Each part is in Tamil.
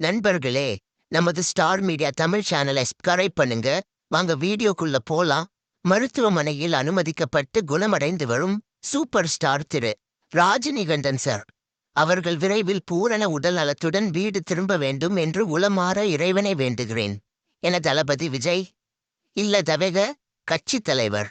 நண்பர்களே நமது ஸ்டார் மீடியா தமிழ் சேனலை சப்ஸ்கிரைப் பண்ணுங்க. வாங்க வீடியோக்குள்ள போலாம். மருத்துவமனையில் அனுமதிக்கப்பட்டு குணமடைந்து வரும் சூப்பர் ஸ்டார் திரு. ராஜினிகந்தன் சார். அவர்கள் விரைவில் பூரண உடல் நலத்துடன் வீடு திரும்ப வேண்டும் என்று உளமாற இறைவனை வேண்டுகிறேன். என தளபதி விஜய். இல்ல தவக கட்சித் தலைவர்.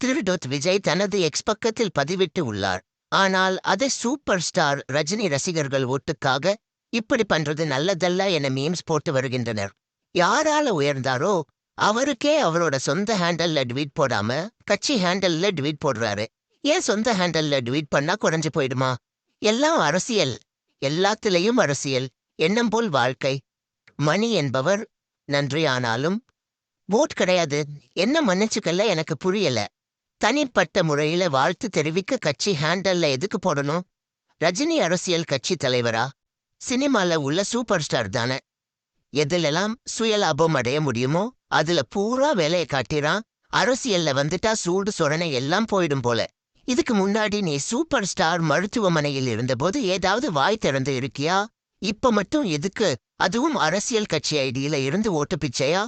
திருடோத் விஜய் தனது எக்ஸ் பக்கத்தில் பதிவிட்டு உள்ளார். ஆனால் அதை சூப்பர் ஸ்டார் ரஜினி ரசிகர்கள் ஓட்டுக்காக இப்படி பண்றது நல்லதல்ல என மீம்ஸ் போட்டு வருகின்றனர். யாரால உயர்ந்தாரோ அவருக்கே அவரோட சொந்த ஹேண்டல்ல ட்வீட் போடாம கட்சி ஹேண்டல்ல ட்வீட் போடுறாரு. ஏன் சொந்த ஹேண்டல்ல ட்வீட் பண்ணா குறைஞ்சு போயிடுமா? எல்லாம் அரசியல். எல்லாத்திலையும் அரசியல். எண்ணம் போல் வாழ்க்கை. மணி என்பவர் நன்றி ஆனாலும் ஓட் கிடையாது. என்ன மன்னிச்சுக்கல்ல எனக்கு புரியல. தனிப்பட்ட முறையில வாழ்த்து தெரிவிக்க கட்சி ஹேண்டல்ல எதுக்கு போடணும்? ரஜினி அரசியல் கட்சி தலைவரா? சினிமால உள்ள சூப்பர் ஸ்டார் தானே. எதுலெல்லாம் சுயலாபம் அடைய முடியுமோ அதுல பூரா வேலையை காட்டிறான். அரசியல்ல வந்துட்டா சூடு சொரணை எல்லாம் போயிடும் போல. இதுக்கு முன்னாடி நீ சூப்பர் ஸ்டார் மருத்துவமனையில் இருந்தபோது ஏதாவது வாய் திறந்து இருக்கியா? இப்ப மட்டும் எதுக்கு? அதுவும் அரசியல் கட்சி ஐடியில இருந்து ஓட்டு பிச்சையா?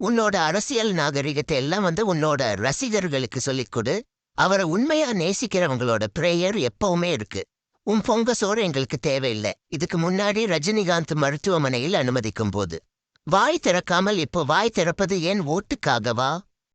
உன்னோட அரசியல் நாகரிகத்தை எல்லாம் வந்து உன்னோட ரசிகர்களுக்கு சொல்லிக் கொடு. அவரை உண்மையா நேசிக்கிறவங்களோட பிரேயர் எப்பவுமே இருக்கு. உன் பொங்க சோறு எங்களுக்கு தேவையில்லை. இதுக்கு முன்னாடி ரஜினிகாந்த் மருத்துவமனையில் அனுமதிக்கும் போது வாய் திறக்காமல் இப்போ வாய் திறப்பது ஏன் ஓட்டுக்காகவா?